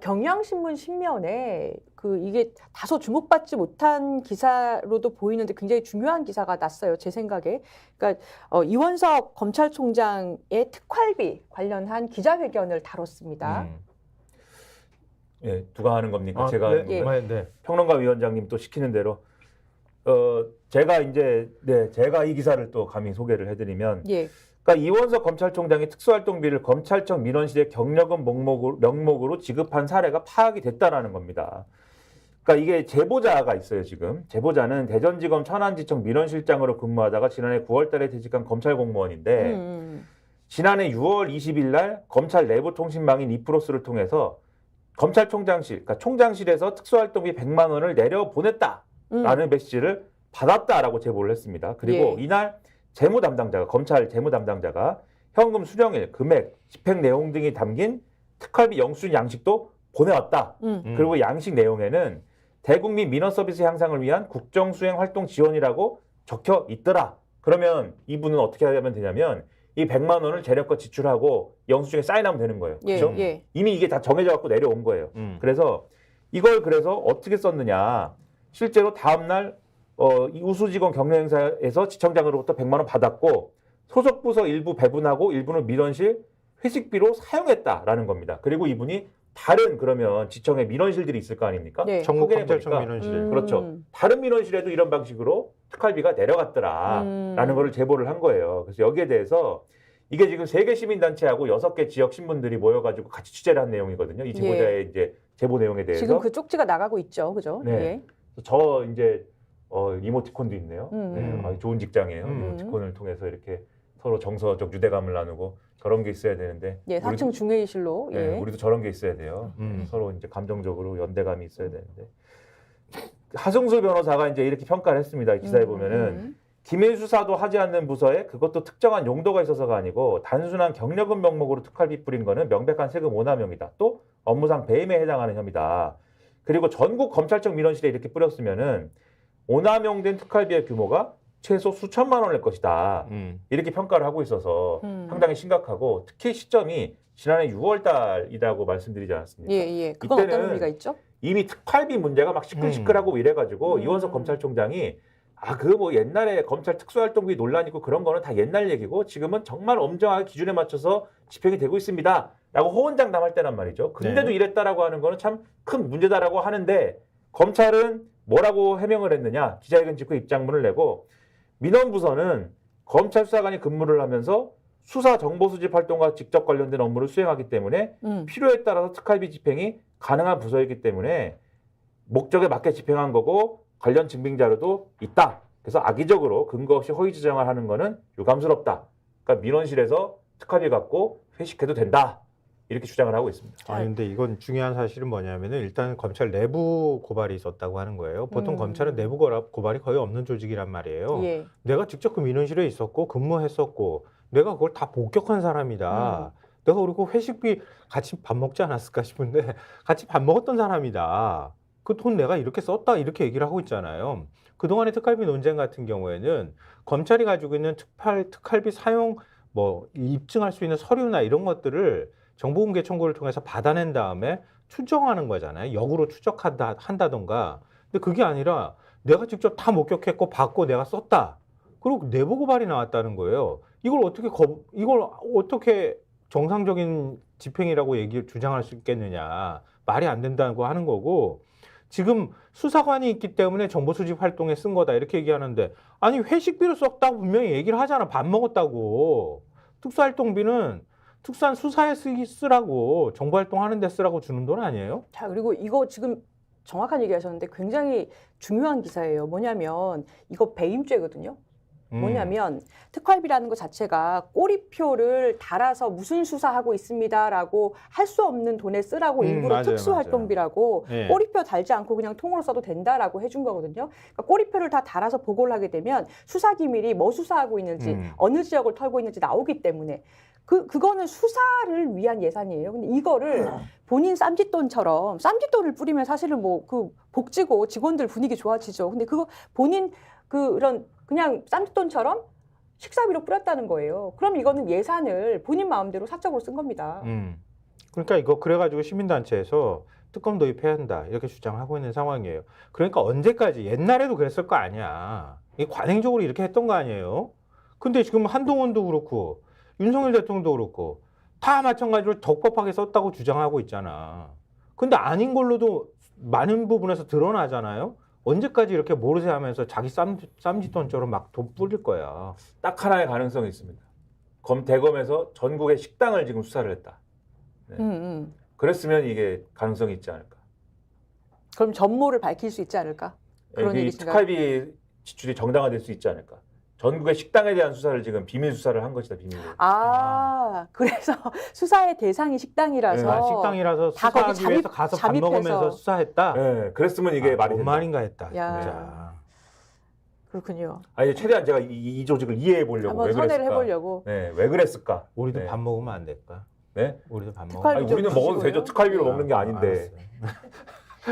경향신문 신면에 그 이게 다소 주목받지 못한 기사로도 보이는데 굉장히 중요한 기사가 났어요. 제 생각에. 그러니까 어, 이원석 검찰총장의 특활비 관련한 기자회견을 다뤘습니다. 음. 예, 누가 하는 겁니까? 아, 제가 네, 예. 네, 네. 평론가 위원장님 또 시키는 대로 어 제가 이제 네 제가 이 기사를 또 감히 소개를 해드리면 예. 그러니까 이원석 검찰총장이 특수활동비를 검찰청 민원실의 경력은 명목으로, 명목으로 지급한 사례가 파악이 됐다라는 겁니다. 그러니까 이게 제보자가 있어요 지금 제보자는 대전지검 천안지청 민원실장으로 근무하다가 지난해 9월달에 퇴직한 검찰 공무원인데 음, 지난해 6월 20일 날 검찰 내부 통신망인 이프로스를 통해서 검찰총장실, 그러니까 총장실에서 특수활동비 100만 원을 내려 보냈다라는 음. 메시지를 받았다라고 제보를 했습니다. 그리고 예. 이날 재무 담당자가 검찰 재무 담당자가 현금 수령일, 금액, 집행 내용 등이 담긴 특활비 영수증 양식도 보내왔다. 음. 음. 그리고 양식 내용에는 대국민 민원 서비스 향상을 위한 국정 수행 활동 지원이라고 적혀 있더라. 그러면 이분은 어떻게 하면 되냐면 이 100만 원을 재력껏 지출하고 영수증에 사인하면 되는 거예요. 예. 그죠? 예. 이미 이게 다 정해져 갖고 내려온 거예요. 음. 그래서 이걸 그래서 어떻게 썼느냐? 실제로 다음 날 어, 이 우수직원 경영행사에서 지청장으로부터 100만 원 받았고 소속 부서 일부 배분하고 일부는 민원실 회식비로 사용했다라는 겁니다. 그리고 이분이 다른 그러면 지청의 민원실들이 있을 거 아닙니까? 네. 전국 확인해 검찰청 보니까 민원실. 음. 그렇죠. 다른 민원실에도 이런 방식으로 특활비가 내려갔더라라는 음. 거를 제보를 한 거예요. 그래서 여기에 대해서 이게 지금 세 개 시민단체하고 여섯 개 지역 신문들이 모여가지고 같이 취재를 한 내용이거든요. 이 제보자의 이제 제보 내용에 대해서. 예. 지금 그 쪽지가 나가고 있죠. 그죠? 네. 예. 저 이제 어, 이모티콘도 있네요. 음. 네, 아주 좋은 직장이에요. 음. 이모티콘을 통해서 이렇게 서로 정서적 유대감을 나누고 저런 게 있어야 되는데. 예, 4층 중회의실로. 우리도, 예. 네, 우리도 저런 게 있어야 돼요. 음. 서로 이제 감정적으로 연대감이 있어야 되는데. 하승수 변호사가 이제 이렇게 평가를 했습니다. 이 기사에 음, 보면은 음. 기밀 수사도 하지 않는 부서에 그것도 특정한 용도가 있어서가 아니고 단순한 경력금 명목으로 특활비 뿌린 거는 명백한 세금 오남용이다. 또 업무상 배임에 해당하는 혐의다. 그리고 전국 검찰청 민원실에 이렇게 뿌렸으면은 오남용된 특활비의 규모가 최소 수천만 원일 것이다. 음. 이렇게 평가를 하고 있어서 음. 상당히 심각하고 특히 시점이 지난해 6월 달이라고 말씀드리지 않았습니까? 예, 예. 그건 어떤 이때는 의미가 있죠? 이미 특활비 문제가 막 시끌시끌하고 이래가지고 음. 이원석 검찰총장이 아 그 뭐 옛날에 검찰 특수활동비 논란 있고 그런 거는 다 옛날 얘기고 지금은 정말 엄정하게 기준에 맞춰서 집행이 되고 있습니다 라고 호언장담할 때란 말이죠. 근데도 네. 이랬다라고 하는 거는 참 큰 문제다라고 하는데 검찰은 뭐라고 해명을 했느냐 기자회견 직후 입장문을 내고 민원부서는 검찰 수사관이 근무를 하면서 수사 정보 수집 활동과 직접 관련된 업무를 수행하기 때문에 음. 필요에 따라서 특활비 집행이 가능한 부서이기 때문에 목적에 맞게 집행한 거고 관련 증빙 자료도 있다. 그래서 악의적으로 근거 없이 허위 주장을 하는 거는 유감스럽다. 그러니까 민원실에서 특활비 갖고 회식해도 된다. 이렇게 주장을 하고 있습니다. 아 근데 이건 중요한 사실은 뭐냐면은 일단 검찰 내부 고발이 있었다고 하는 거예요. 보통 음. 검찰은 내부 고발이 거의 없는 조직이란 말이에요. 예. 내가 직접 그 민원실에 있었고 근무했었고 내가 그걸 다 복격한 사람이다. 내가 그리고 회식비 같이 밥 먹지 않았을까 싶은데 같이 밥 먹었던 사람이다. 그 돈 내가 이렇게 썼다 이렇게 얘기를 하고 있잖아요. 그동안의 특활비 논쟁 같은 경우에는 검찰이 가지고 있는 특활 특활비 사용 뭐 입증할 수 있는 서류나 이런 것들을 정보공개 청구를 통해서 받아낸 다음에 추정하는 거잖아요. 역으로 추적한다 한다던가. 근데 그게 아니라 내가 직접 다 목격했고 받고 내가 썼다. 그리고 내부 고발이 나왔다는 거예요. 이걸 어떻게 거, 이걸 어떻게 정상적인 집행이라고 얘기 주장할 수 있겠느냐 말이 안 된다고 하는 거고 지금 수사관이 있기 때문에 정보 수집 활동에 쓴 거다 이렇게 얘기하는데 아니 회식비로 썼다고 분명히 얘기를 하잖아 밥 먹었다고 특수활동비는 특수한 수사에 쓰라고 정보 활동 하는 데 쓰라고 주는 돈 아니에요? 자, 그리고 이거 지금 정확한 얘기 하셨는데 굉장히 중요한 기사예요. 뭐냐면 이거 배임죄거든요. 음. 뭐냐면 특활비라는 것 자체가 꼬리표를 달아서 무슨 수사하고 있습니다라고 할 수 없는 돈에 쓰라고 음, 일부러 맞아요, 특수활동비라고 예. 꼬리표 달지 않고 그냥 통으로 써도 된다라고 해준 거거든요. 그러니까 꼬리표를 다 달아서 보고를 하게 되면 수사 기밀이 뭐 수사하고 있는지 음. 어느 지역을 털고 있는지 나오기 때문에 그 그거는 수사를 위한 예산이에요. 근데 이거를 본인 쌈짓돈처럼 쌈짓돈을 뿌리면 사실은 뭐 그 복지고 직원들 분위기 좋아지죠. 근데 그거 본인 그런 그냥 쌈짓돈처럼 식사비로 뿌렸다는 거예요. 그럼 이거는 예산을 본인 마음대로 사적으로 쓴 겁니다. 음. 그러니까 이거 그래가지고 시민단체에서 특검 도입해야 한다 이렇게 주장하고 있는 상황이에요. 그러니까 언제까지 옛날에도 그랬을 거 아니야. 이 관행적으로 이렇게 했던 거 아니에요. 근데 지금 한동훈도 그렇고 윤석열 대통령도 그렇고 다 마찬가지로 적법하게 썼다고 주장하고 있잖아. 근데 아닌 걸로도 많은 부분에서 드러나잖아요. 언제까지 이렇게 모르쇠 하면서 자기 쌈, 쌈짓돈처럼 막돈 뿌릴 거야. 딱 하나의 가능성이 있습니다. 검 대검에서 전국의 식당을 지금 수사를 했다. 네. 음, 음. 그랬으면 이게 가능성이 있지 않을까. 그럼 전모를 밝힐 수 있지 않을까? 그런 이 얘기신가요? 특활비 지출이 정당화될 수 있지 않을까. 전국의 식당에 대한 수사를 지금 비밀 수사를 한 것이다 비밀로. 아, 그래서 수사의 대상이 식당이라서 아, 식당이라서 다 거기 수사하기 위해서 잠입- 가서 밥 잠입해서. 먹으면서 수사했다. 네, 그랬으면 이게 아, 말이 뭔 된다. 말인가 했다. 야. 진짜. 그렇군요. 아니 최대한 제가 이, 이 조직을 이해해 보려고 한번 왜 선회를 그랬을까. 해보려고. 네, 왜 그랬을까? 우리도 네. 밥 먹으면 안 될까? 네? 우리도 밥 먹으면 특활비 아니, 좀 우리는 먹어도. 되죠. 특활비로 먹는 게 아닌데. 알았어요.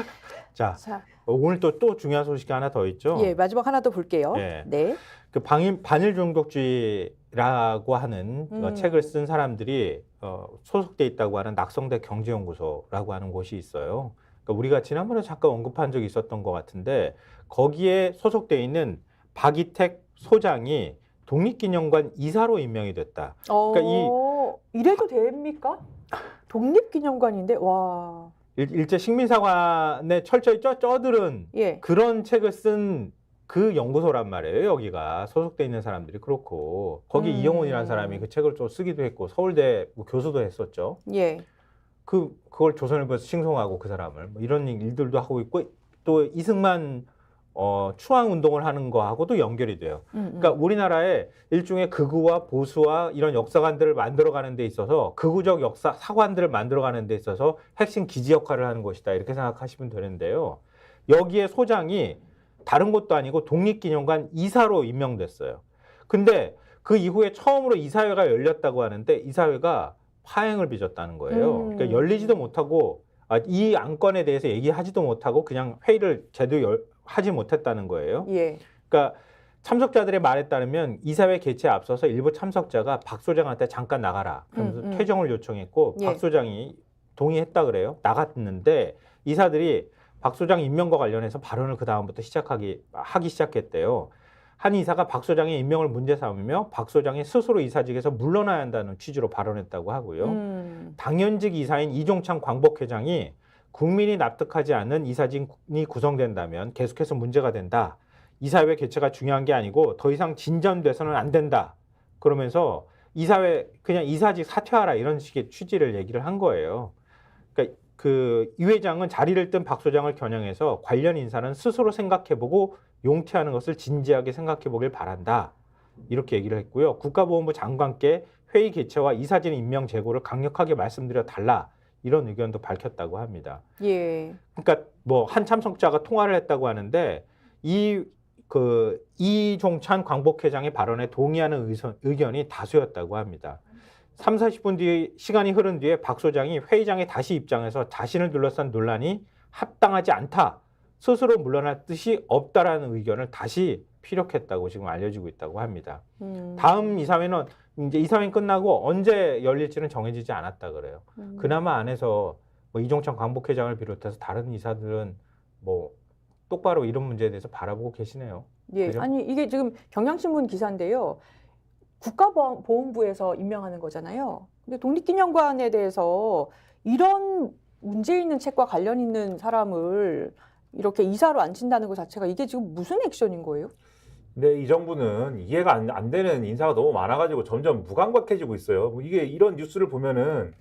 자, 자, 오늘 또 또 중요한 소식이 하나 더 있죠. 예, 마지막 하나 더 볼게요. 예. 네. 그 방일, 반일 중독주의라고 하는 어, 음. 책을 쓴 사람들이 어, 소속돼 있다고 하는 낙성대 경제연구소라고 하는 곳이 있어요. 그러니까 우리가 지난번에 잠깐 언급한 적이 있었던 것 같은데 거기에 소속돼 있는 박이택 소장이 독립기념관 이사로 임명이 됐다. 어, 그러니까 이래도 됩니까? 독립기념관인데 와, 일, 일제 식민사관에 철저히 쪄, 쪄들은 예, 그런 책을 쓴 그 연구소란 말이에요. 여기가 소속돼 있는 사람들이 그렇고 거기 음. 이영훈이라는 사람이 그 책을 또 쓰기도 했고 서울대 뭐 교수도 했었죠. 예, 그 그걸 조선일보에서 칭송하고 그 사람을 뭐 이런 일들도 하고 있고 또 이승만 어, 추앙 운동을 하는 거하고도 연결이 돼요. 음, 음. 그러니까 우리나라에 일종의 극우와 보수와 이런 역사관들을 만들어가는 데 있어서 극우적 역사 사관들을 만들어가는 데 있어서 핵심 기지 역할을 하는 것이다 이렇게 생각하시면 되는데요. 여기에 소장이 다른 것도 아니고 독립기념관 이사로 임명됐어요. 근데 그 이후에 처음으로 이사회가 열렸다고 하는데 이사회가 파행을 빚었다는 거예요. 음. 그러니까 열리지도 못하고 아, 이 안건에 대해서 얘기하지도 못하고 그냥 회의를 제대로 열- 하지 못했다는 거예요. 예, 그러니까 참석자들의 말에 따르면 이사회 개최에 앞서서 일부 참석자가 박 소장한테 잠깐 나가라 그러면서 음, 음. 퇴정을 요청했고 예. 박 소장이 동의했다 그래요. 나갔는데 이사들이 박 소장 임명과 관련해서 발언을 그 다음부터 시작하기 하기 시작했대요. 한 이사가 박 소장의 임명을 문제 삼으며 박 소장이 스스로 이사직에서 물러나야 한다는 취지로 발언했다고 하고요. 음, 당연직 이사인 이종창 광복회장이 국민이 납득하지 않는 이사진이 구성된다면 계속해서 문제가 된다. 이사회 개최가 중요한 게 아니고 더 이상 진전돼서는 안 된다. 그러면서 이사회 그냥 이사직 사퇴하라 이런 식의 취지를 얘기를 한 거예요. 그 이 회장은 자리를 뜬 박 소장을 겨냥해서 관련 인사는 스스로 생각해보고 용퇴하는 것을 진지하게 생각해보길 바란다. 이렇게 얘기를 했고요. 국가보훈부 장관께 회의 개최와 이사진 임명 제고를 강력하게 말씀드려 달라 이런 의견도 밝혔다고 합니다. 예, 그러니까 뭐 한 참석자가 통화를 했다고 하는데 이 그 이종찬 광복회장의 발언에 동의하는 의견이 다수였다고 합니다. 3, 40분 뒤 시간이 흐른 뒤에 박 소장이 회의장에 다시 입장해서 자신을 둘러싼 논란이 합당하지 않다. 스스로 물러날 뜻이 없다라는 의견을 다시 피력했다고 지금 알려지고 있다고 합니다. 음, 다음 이사회는 이제 이사회 끝나고 언제 열릴지는 정해지지 않았다 그래요. 음. 그나마 안에서 뭐 이종찬 광복회장을 비롯해서 다른 이사들은 뭐 똑바로 이런 문제에 대해서 바라보고 계시네요. 예, 그죠? 아니 이게 지금 경향신문 기사인데요. 국가보훈부에서 임명하는 거잖아요. 근데 독립기념관에 대해서 이런 문제 있는 책과 관련 있는 사람을 이렇게 이사로 앉힌다는 것 자체가 이게 지금 무슨 액션인 거예요? 근데 이 정부는 이해가 안, 안 되는 인사가 너무 많아가지고 점점 무감각해지고 있어요. 뭐 이게 이런 뉴스를 보면은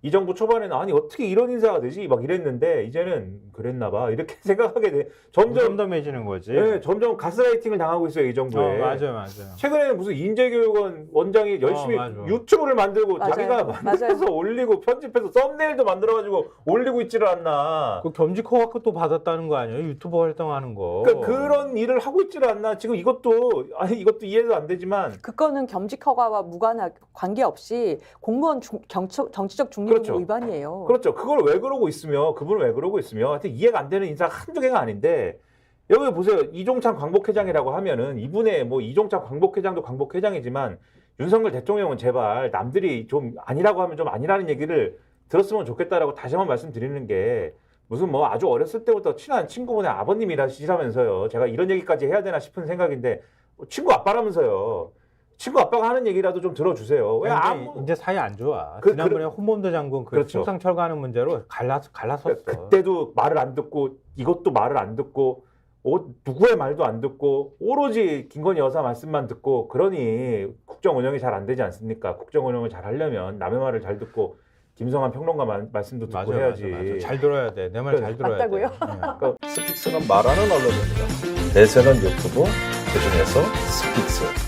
이 정부 초반에는 아니 어떻게 이런 인사가 되지 막 이랬는데 이제는 그랬나 봐 이렇게 생각하게 돼. 점점 점점해지는 거지. 예, 점점 가스라이팅을 당하고 있어요 이 어, 정부에. 맞아요, 맞아요. 최근에는 무슨 인재교육원 원장이 열심히 어, 맞아. 유튜브를 만들고 맞아요. 자기가 만들어서 올리고 편집해서 썸네일도 만들어가지고 올리고 있지를 않나. 그 겸직 허가도 또 받았다는 거 아니에요? 유튜버 활동하는 거. 그러니까 그런 일을 하고 있지를 않나. 지금 이것도 아니 이것도 이해도 안 되지만 그거는 겸직 허가와 무관하 관계 없이 공무원 중, 정치, 정치적 중립 그렇죠. 위반이에요. 그렇죠. 그걸 왜 그러고 있으며 그분은 왜 그러고 있으며 하여튼 이해가 안 되는 인사가 한두 개가 아닌데 여기 보세요. 이종찬 광복회장이라고 하면은 이분의 뭐 이종찬 광복회장도 광복회장이지만 윤석열 대통령은 제발 남들이 좀 아니라고 하면 좀 아니라는 얘기를 들었으면 좋겠다라고 다시 한번 말씀드리는 게 무슨 뭐 아주 어렸을 때부터 친한 친구분의 아버님이라시라면서요. 제가 이런 얘기까지 해야 되나 싶은 생각인데 친구 아빠라면서요. 친구 아빠가 하는 얘기라도 좀 들어주세요. 왜 이제, 아무 이제 사이 안 좋아. 그- 지난번에 홍범도 장군 그 그렇죠. 충성 철거하는 문제로 갈라서 갈라섰어. 그때도 말을 안 듣고 이것도 말을 안 듣고 오, 누구의 말도 안 듣고 오로지 김건희 여사 말씀만 듣고 그러니 국정 운영이 잘 안 되지 않습니까? 국정 운영을 잘 하려면 남의 말을 잘 듣고 김성한 평론가 말, 말씀도 듣고 맞아, 해야지. 맞아, 맞아. 잘 들어야 돼. 내말 그래. 잘 들어야 맞다고요? 돼. 응. 스픽스는 말하는 언론입니다. 대세는 유튜브, 그중에서 스픽스.